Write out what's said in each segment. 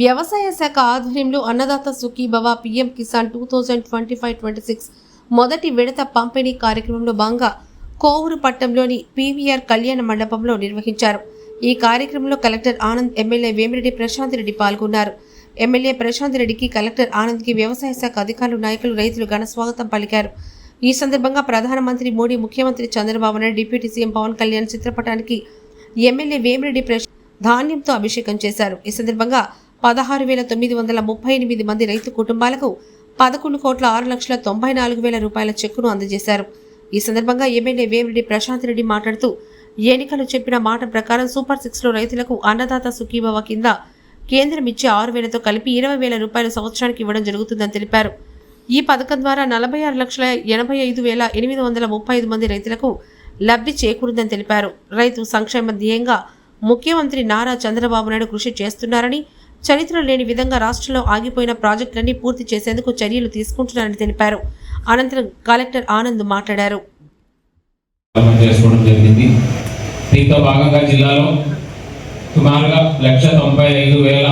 వ్యవసాయ శాఖ ఆధ్వర్యంలో Annadata Sukhibhava PM Kisan two thousand twenty five twenty six మొదటి విడత పంపిణీ కార్యక్రమంలో భాగంగా కోవూరు పట్టణంలోని పీవీఆర్ కళ్యాణ మండపంలో నిర్వహించారు. ఈ కార్యక్రమంలో కలెక్టర్ ఆనంద్ ఎమ్మెల్యే వేమిరెడ్డి ప్రశాంత్ రెడ్డి పాల్గొన్నారు. ఎమ్మెల్యే ప్రశాంత్ రెడ్డికి కలెక్టర్ ఆనంద్కి వ్యవసాయ శాఖ అధికారులు నాయకులు రైతులు ఘన స్వాగతం పలికారు. ఈ సందర్భంగా ప్రధానమంత్రి మోడీ ముఖ్యమంత్రి చంద్రబాబు నాయుడు డిప్యూటీ సీఎం పవన్ కళ్యాణ్ చిత్రపటానికి ఎమ్మెల్యే వేమిరెడ్డి ప్రశాంత్ ధాన్యంతో అభిషేకం చేశారు. ఈ సందర్భంగా పదహారు వేల తొమ్మిది వందల ముప్పై ఎనిమిది మంది రైతు కుటుంబాలకు పదకొండు కోట్ల ఆరు లక్షల తొంభై నాలుగు వేల రూపాయల చెక్కును అందజేశారు. ఈ సందర్భంగా ఎమ్మెల్యే వేమిరెడ్డి ప్రశాంత్ రెడ్డి మాట్లాడుతూ ఎన్నికలు చెప్పిన మాట ప్రకారం సూపర్ సిక్స్లో రైతులకు అన్నదాత సుఖీభవ కింద కేంద్రం ఇచ్చే ఆరు వేలతో కలిపి ఇరవై వేల రూపాయలు సంవత్సరానికి ఇవ్వడం జరుగుతుందని తెలిపారు. ఈ పథకం ద్వారా నలభై ఆరు లక్షల ఎనభై ఐదు వేల ఎనిమిది వందల ముప్పై ఐదు మంది రైతులకు లబ్ధి చేకూరిందని తెలిపారు. రైతు సంక్షేమ ధ్యేయంగా ముఖ్యమంత్రి నారా చంద్రబాబు నాయుడు కృషి చేస్తున్నారని చరిత్ర లేని విధంగా రాష్ట్రంలో ఆగిపోయిన ప్రాజెక్టులన్నీ పూర్తి చేసేందుకు చర్యలు తీసుకుంటున్నారని తెలిపారు. అనంతరం కలెక్టర్ ఆనంద్ మాట్లాడారు. దీంతో భాగంగా జిల్లాలో సుమారుగా లక్ష తొంభై ఐదు వేల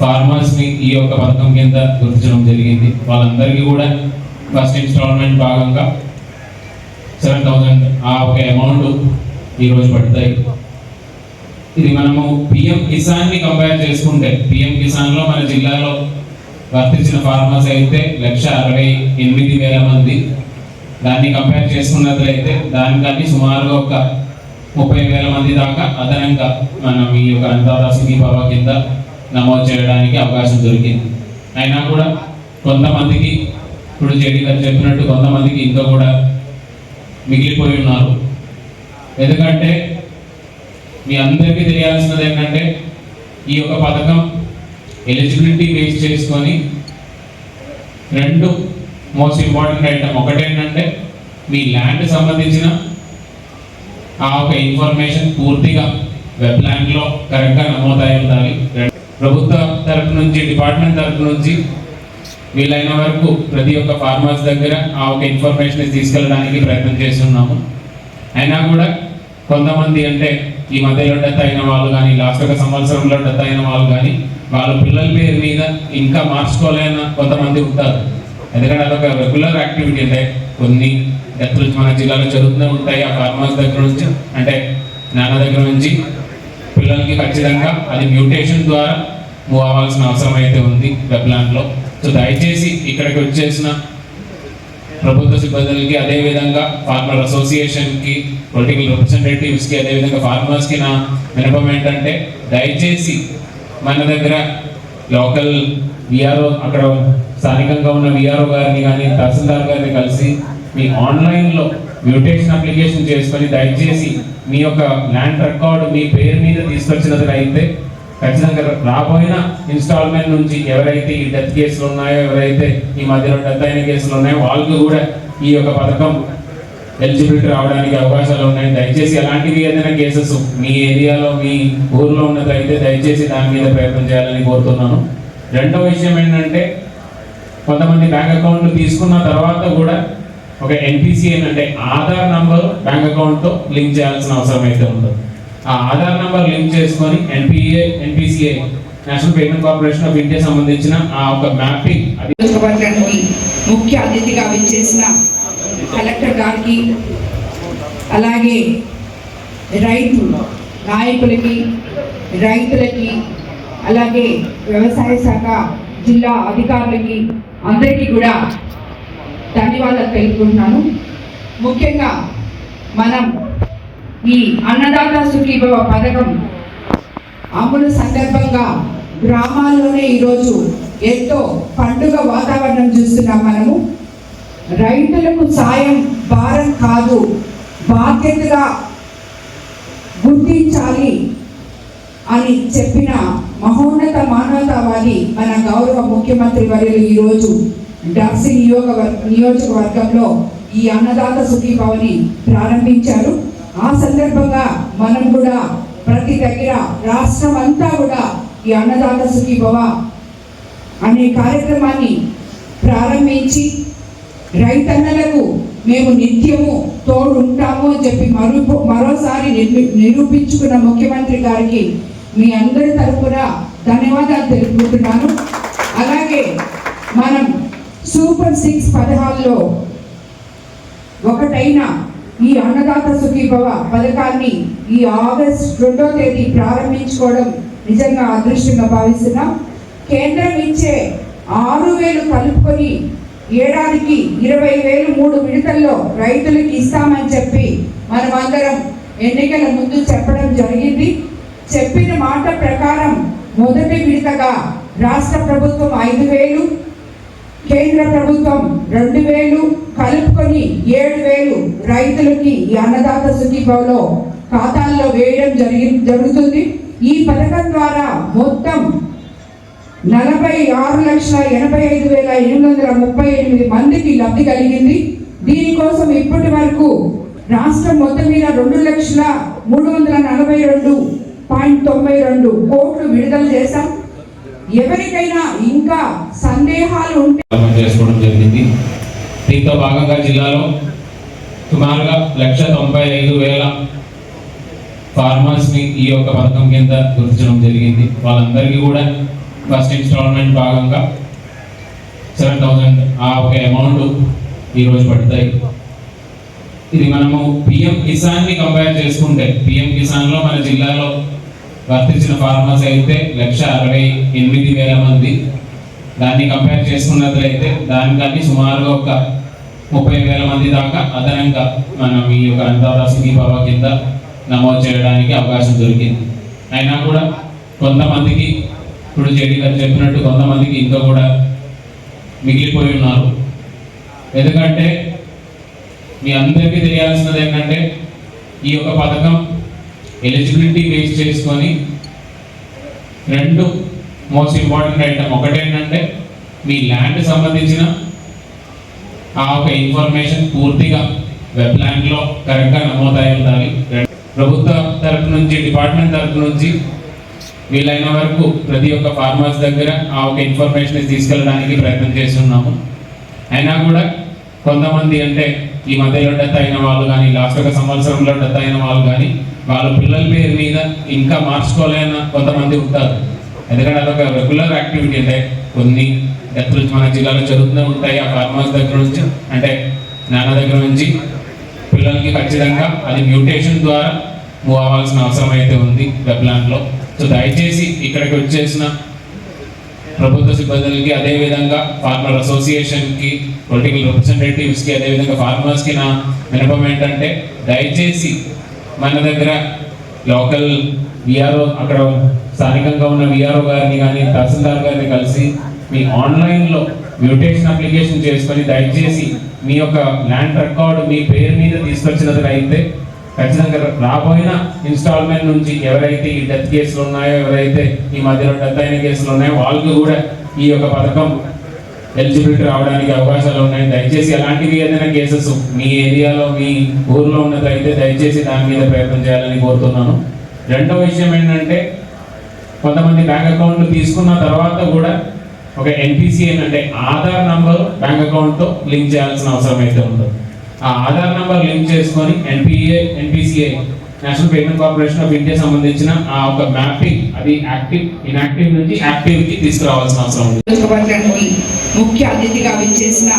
ఫార్మర్స్ని ఈ యొక్క పథకం కింద గుర్తించడం జరిగింది. వాళ్ళందరికీ కూడా ఫస్ట్ ఇన్స్టాల్మెంట్ భాగంగా సెవెన్ థౌజండ్ ఆ ఒక అమౌంట్ ఈరోజు పడతాయి. ఇది మనము పిఎం కిసాన్ని కంపేర్ చేసుకుంటే పిఎం కిసాన్లో మన జిల్లాలో వర్తించిన ఫార్మర్స్ అయితే లక్ష అరవై ఎనిమిది వేల మంది. దాన్ని కంపేర్ చేసుకున్నట్లయితే దానికని సుమారుగా ఒక ముప్పై వేల మంది దాకా అదనంగా మనం ఈ యొక్క అన్నదాత బాబా కింద నమోదు చేయడానికి అవకాశం దొరికింది. అయినా కూడా కొంతమందికి ఇప్పుడు జడి గారు చెప్పినట్టు కొంతమందికి ఇంకా కూడా మిగిలిపోయి ఉన్నారు. ఎందుకంటే మీ అందరికీ తెలియాల్సినది ఏంటంటే ఈ యొక్క పథకం ఎలిజిబిలిటీ బేస్ చేసుకొని రెండు మోస్ట్ ఇంపార్టెంట్ ఐటమ్ ఒకటేంటంటే మీ ల్యాండ్ సంబంధించిన ఆ ఒక ఇన్ఫర్మేషన్ పూర్తిగా వెబ్ ల్యాండ్లో కరెక్ట్గా నమోదై ఉండాలి. ప్రభుత్వ తరపు నుంచి డిపార్ట్మెంట్ తరపు నుంచి వీలైన వరకు ప్రతి ఒక్క ఫార్మర్స్ దగ్గర ఆ ఒక ఇన్ఫర్మేషన్ తీసుకెళ్ళడానికి ప్రయత్నం చేస్తున్నాము. అయినా కూడా కొంతమంది అంటే ఈ మధ్యలో డెత్ అయిన వాళ్ళు కానీ లాస్ట్ ఒక సంవత్సరంలో డెత్ అయిన వాళ్ళు కానీ వాళ్ళ పిల్లల పేరు మీద ఇంకా మార్చుకోలేని కొంతమంది ఉంటారు. ఎందుకంటే అదొక రెగ్యులర్ యాక్టివిటీ అంటే కొన్ని డెత్లు మన జిల్లాలో జరుగుతూనే ఉంటాయి. ఆ ఫార్మర్స్ దగ్గర నుంచి అంటే నాన్న దగ్గర నుంచి పిల్లలకి ఖచ్చితంగా అది మ్యూటేషన్ ద్వారా మూవ్ అవ్వాల్సిన అవసరం అయితే ఉంది వెబ్లాండ్లో సో దయచేసి ఇక్కడికి వచ్చేసిన ప్రభుత్వ సిబ్బందులకి అదే విధంగా ఫార్మర్ అసోసియేషన్కి పొలిటికల్ రిప్రజెంటేటివ్స్కి అదేవిధంగా అదే విధంగా నా వినపం ఏంటంటే దయచేసి మన దగ్గర లోకల్ విఆర్ఓ అక్కడ స్థానికంగా ఉన్న విఆర్ఓ గారిని కానీ తహసీల్దార్ గారిని కలిసి మీ ఆన్లైన్లో మ్యూటేషన్ అప్లికేషన్ చేసుకొని దయచేసి మీ యొక్క ల్యాండ్ రికార్డు మీ పేరు మీద తీసుకొచ్చినట్లయితే ఖచ్చితంగా రాబోయిన ఇన్స్టాల్మెంట్ నుంచి ఎవరైతే ఈ డెత్ కేసులు ఉన్నాయో ఎవరైతే ఈ మధ్యలో డెత్ అయిన కేసులు ఉన్నాయో వాళ్ళకి కూడా ఈ యొక్క పథకం ఎలిజిబిలిటీ రావడానికి అవకాశాలు ఉన్నాయి. దయచేసి అలాంటివి ఏదైనా కేసెస్ మీ ఏరియాలో మీ ఊర్లో ఉన్నదైతే దయచేసి దాని మీద ప్రయత్నం చేయాలని కోరుతున్నాను. రెండో విషయం ఏంటంటే కొంతమంది బ్యాంక్ అకౌంట్లు తీసుకున్న తర్వాత కూడా ఒక ఎన్పిసిఐ అంటే ఆధార్ నంబర్ బ్యాంక్ అకౌంట్తో లింక్ చేయాల్సిన అవసరం అయితే ఉంటుంది ఆ ఆధార్ నంబర్ లింక్ చేసుకొని NPA NPCA national payment corporation of India సంబంధించిన ఆ ఒక మ్యాపింగ్ ముఖ్య అతిథిగా విచ్చేసిన కలెక్టర్ గారికి అలాగే రైతు నాయకులకి రైతులకి అలాగే వ్యవసాయ శాఖ జిల్లా అధికారులకి అందరికీ కూడా ధన్యవాదాలు తెలుపుకుంటున్నాను. ముఖ్యంగా మనం ఈ అన్నదాత సుఖీభవ పథకం అమలు సందర్భంగా గ్రామాల్లోనే ఈరోజు ఎంతో పండుగ వాతావరణం చూస్తున్నాం మనము. రైతులకు సాయం భారం కాదు. బాధ్యతగా గుర్తించాలి అని చెప్పిన మహోన్నత మానవతావాది మన గౌరవ ముఖ్యమంత్రి వర్యులు ఈరోజు డాక్సీ నియోగ నియోజకవర్గంలో ఈ అన్నదాత సుఖీభవని ప్రారంభించారు. ఆ సందర్భంగా మనం కూడా ప్రతి దగ్గర రాష్ట్రం అంతా కూడా ఈ అన్నదాత సుఖీభవ అనే కార్యక్రమాన్ని ప్రారంభించి రైతన్నలకు మేము నిత్యము తోడు ఉంటాము అని చెప్పి మరో మరోసారి నిర్మి- నిరూపించుకున్న ముఖ్యమంత్రి గారికి మీ అందరి తరపున ధన్యవాదాలు తెలుపుకుంటున్నాను. అలాగే మనం సూపర్ సిక్స్ పదహారులో ఒకటైన ఈ అన్నదాత సుఖీభవ పథకాన్ని ఈ ఆగస్ట్ రెండో తేదీ ప్రారంభించుకోవడం నిజంగా అదృష్టంగా భావిస్తున్నాం. కేంద్రం ఇచ్చే ఆరు వేలు కలుపుకొని ఏడాదికి ఇరవై వేలు మూడు విడతల్లో రైతులకు ఇస్తామని చెప్పి మనమందరం ఎన్నికల ముందు చెప్పడం జరిగింది. చెప్పిన మాట ప్రకారం మొదటి విడతగా రాష్ట్ర ప్రభుత్వం ఐదు వేలు కేంద్ర ప్రభుత్వం రెండు వేలు కలుపుకొని ఏడు వేలు రైతులకి ఈ అన్నదాత సుఖీభావలో ఖాతాల్లో వేయడం జరిగి జరుగుతుంది. ఈ పథకం ద్వారా మొత్తం నలభై ఆరు లక్షల ఎనభై ఐదు వేల ఎనిమిది వందల ముప్పై ఎనిమిది మందికి లబ్ధి కలిగింది. దీనికోసం ఇప్పటి వరకు రాష్ట్రం మొత్తం మీద రెండు లక్షల మూడు వందల నలభై రెండు పాయింట్ తొంభై రెండు కోట్లు విడుదల చేశాం. ఎవరికైనా ఇంకా సందేహాలు ఉంటే చేసుకోవడం జరిగింది. దీంతో భాగంగా జిల్లాలో సుమారుగా లక్ష తొంభై ఐదు వేల ఫార్మర్స్ని ఈ యొక్క పథకం కింద గుర్తించడం జరిగింది. వాళ్ళందరికీ కూడా ఫస్ట్ ఇన్స్టాల్మెంట్ భాగంగా సెవెన్ థౌసండ్ ఆ ఒక అమౌంట్ ఈరోజు పడతాయి. ఇది మనము పిఎం కిసాన్ని కంపేర్ చేసుకుంటే పిఎం కిసాన్లో మన జిల్లాలో వర్తించిన ఫార్మర్స్ అయితే లక్ష అరవై ఎనిమిది వేల మంది. దాన్ని కంపేర్ చేసుకున్నట్లయితే దానికన్నీ సుమారుగా ఒక ముప్పై వేల మంది దాకా అదనంగా మనం ఈ యొక్క అన్నదాత బాబా కింద నమోదు చేయడానికి అవకాశం దొరికింది. అయినా కూడా కొంతమందికి ఇప్పుడు జేడీ గారు చెప్పినట్టు కొంతమందికి ఇంకా కూడా మిగిలిపోయి ఉన్నారు. ఎందుకంటే మీ అందరికీ తెలియాల్సినది ఏంటంటే ఈ యొక్క పథకం ఎలిజిబిలిటీ బేస్ చేసుకొని రెండు మోస్ట్ ఇంపార్టెంట్ ఐటమ్. ఒకటేంటంటే మీ ల్యాండ్ సంబంధించిన ఆ ఒక ఇన్ఫర్మేషన్ పూర్తిగా వెబ్ ల్యాండ్లో కరెక్ట్గా నమోదై ఉండాలి. ప్రభుత్వ తరపు నుంచి డిపార్ట్మెంట్ తరపు నుంచి వీలైన వరకు ప్రతి ఒక్క ఫార్మర్స్ దగ్గర ఆ ఒక ఇన్ఫర్మేషన్ తీసుకెళ్ళడానికి ప్రయత్నం చేస్తున్నాము. అయినా కూడా కొంతమంది అంటే ఈ మధ్యలో డెత్ అయిన వాళ్ళు కానీ లాస్ట్ ఒక సంవత్సరంలో డెత్ అయిన వాళ్ళు కానీ వాళ్ళ పిల్లల పేరు మీద ఇంకా మార్చుకోలేని కొంతమంది ఉంటారు. ఎందుకంటే అదొక రెగ్యులర్ యాక్టివిటీ అంటే కొన్ని డెత్లు మన జిల్లాలో జరుగుతూనే ఉంటాయి. ఆ ఫార్మర్స్ దగ్గర నుంచి అంటే నాన్న దగ్గర నుంచి పిల్లలకి ఖచ్చితంగా అది మ్యూటేషన్ ద్వారా మూవ్ అవ్వాల్సిన అవసరం అయితే ఉంది వెబ్లాండ్లో సో దయచేసి ఇక్కడికి వచ్చేసిన ప్రభుత్వ సిబ్బందులకి అదే విధంగా ఫార్మర్ అసోసియేషన్కి పొలిటికల్ రిప్రజెంటేటివ్స్కి అదేవిధంగా అదే విధంగా నా వినపం ఏంటంటే దయచేసి మన దగ్గర లోకల్ విఆర్ఓ అక్కడ స్థానికంగా ఉన్న విఆర్ఓ గారిని కానీ తహసీల్దార్ గారిని కలిసి మీ ఆన్లైన్లో మ్యూటేషన్ అప్లికేషన్ చేసుకొని దయచేసి మీ యొక్క ల్యాండ్ రికార్డు మీ పేరు మీద తీసుకొచ్చినట్లయితే ఖచ్చితంగా రాబోయిన ఇన్స్టాల్మెంట్ నుంచి ఎవరైతే ఈ డెత్ కేసులు ఉన్నాయో ఎవరైతే ఈ మధ్యలో డెత్ అయిన కేసులు ఉన్నాయో వాళ్ళకి కూడా ఈ యొక్క పథకం ఎలిజిబిలిటీ రావడానికి అవకాశాలు ఉన్నాయి. దయచేసి అలాంటివి ఏదైనా కేసెస్ మీ ఏరియాలో మీ ఊర్లో ఉన్నదైతే దయచేసి దాని మీద ప్రయత్నం చేయాలని కోరుతున్నాను. రెండో విషయం ఏంటంటే కొంతమంది బ్యాంక్ అకౌంట్లు తీసుకున్న తర్వాత కూడా ఒక ఎన్పిసిఎన్ అంటే ఆధార్ నంబర్ బ్యాంక్ అకౌంట్తో లింక్ చేయాల్సిన అవసరం అయితే ఉంటుంది. ఆ ఆధార్ నంబర్ లింక్ చేసుకొని NPA NPCA national payment corporation of India సంబంధించిన ఆ ఒక మ్యాపింగ్ అది యాక్టివ్ ఇన్యాక్టివ్ నుంచి యాక్టివ్కి తీసుకురావాల్సిన అవసరం ఉంది. ముఖ్య అతిథిగా విచ్చేసిన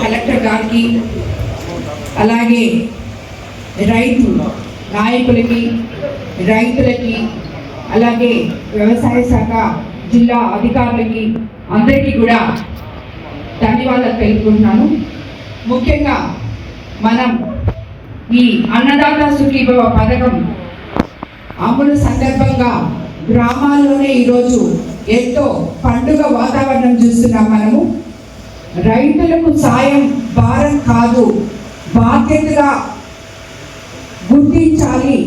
కలెక్టర్ గారికి అలాగే రైతు నాయకులకి రైతులకి అలాగే వ్యవసాయ శాఖ జిల్లా అధికారులకి అందరికీ కూడా ధన్యవాదాలు తెలుపుకుంటున్నాను. ముఖ్యంగా మనం ఈ అన్నదాత సుఖీభవ పథకం అమలు సందర్భంగా గ్రామాల్లోనే ఈరోజు ఎంతో పండుగ వాతావరణం చూస్తున్నాం మనము. రైతులకు సాయం భారం కాదు బాధ్యతగా గుర్తించాలి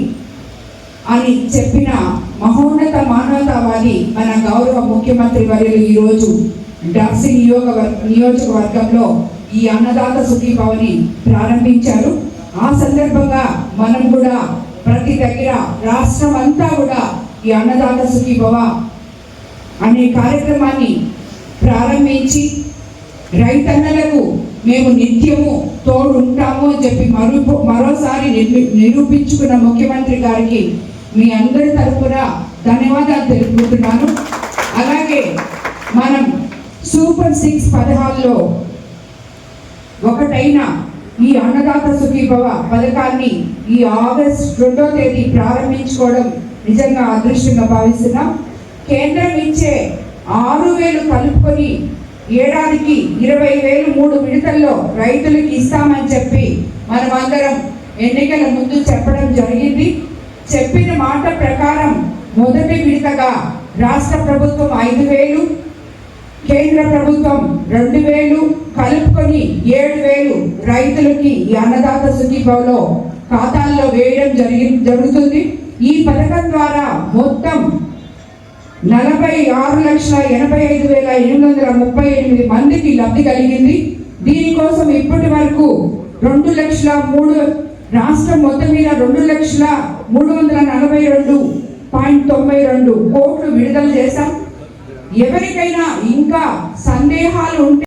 అని చెప్పిన మహోన్నత మానవతావాది మన గౌరవ ముఖ్యమంత్రి వర్యులు ఈరోజు డాక్సీ నియోగ నియోజకవర్గంలో ఈ అన్నదాత సుఖీభవని ప్రారంభించారు. ఆ సందర్భంగా మనం కూడా ప్రతి దగ్గర రాష్ట్రం అంతా కూడా ఈ అన్నదాత సుఖీభవ అనే కార్యక్రమాన్ని ప్రారంభించి రైతన్నలకు మేము నిత్యము తోడు ఉంటాము అని చెప్పి మరో మరోసారి నిర్మి- నిరూపించుకున్న ముఖ్యమంత్రి గారికి మీ అందరి తరఫున ధన్యవాదాలు తెలుపుకుంటున్నాను. అలాగే మనం సూపర్ సిక్స్ పథకాల్లో ఒకటైన ఈ అన్నదాత సుఖీభవ పథకాన్ని ఈ ఆగస్ట్ రెండో తేదీ ప్రారంభించుకోవడం నిజంగా అదృష్టంగా భావిస్తున్నాం. కేంద్రం ఇచ్చే ఆరు వేలు కలుపుకొని ఏడాదికి ఇరవై వేలు మూడు విడతల్లో రైతులకు ఇస్తామని చెప్పి మనమందరం ఎన్నికల ముందు చెప్పడం జరిగింది. చెప్పిన మాట ప్రకారం మొదటి విడతగా రాష్ట్ర ప్రభుత్వం ఐదు వేలు కేంద్ర ప్రభుత్వం రెండు వేలు కలుపుకొని ఏడు వేలు రైతులకి ఈ అన్నదాత సుఖీభావలో ఖాతాల్లో వేయడం జరిగి జరుగుతుంది. ఈ పథకం ద్వారా మొత్తం నలభై ఆరు లక్షల ఎనభై ఐదు వేల ఎనిమిది వందల ముప్పై ఎనిమిది మందికి లబ్ధి కలిగింది. దీనికోసం ఇప్పటి వరకు రెండు లక్షల మూడు రాష్ట్రం మొత్తం మీద రెండు లక్షల మూడు వందల నలభై రెండు పాయింట్ తొంభై రెండు కోట్లు విడుదల చేశాం. ఎవరికైనా ఇంకా సందేహాలు ఉంటే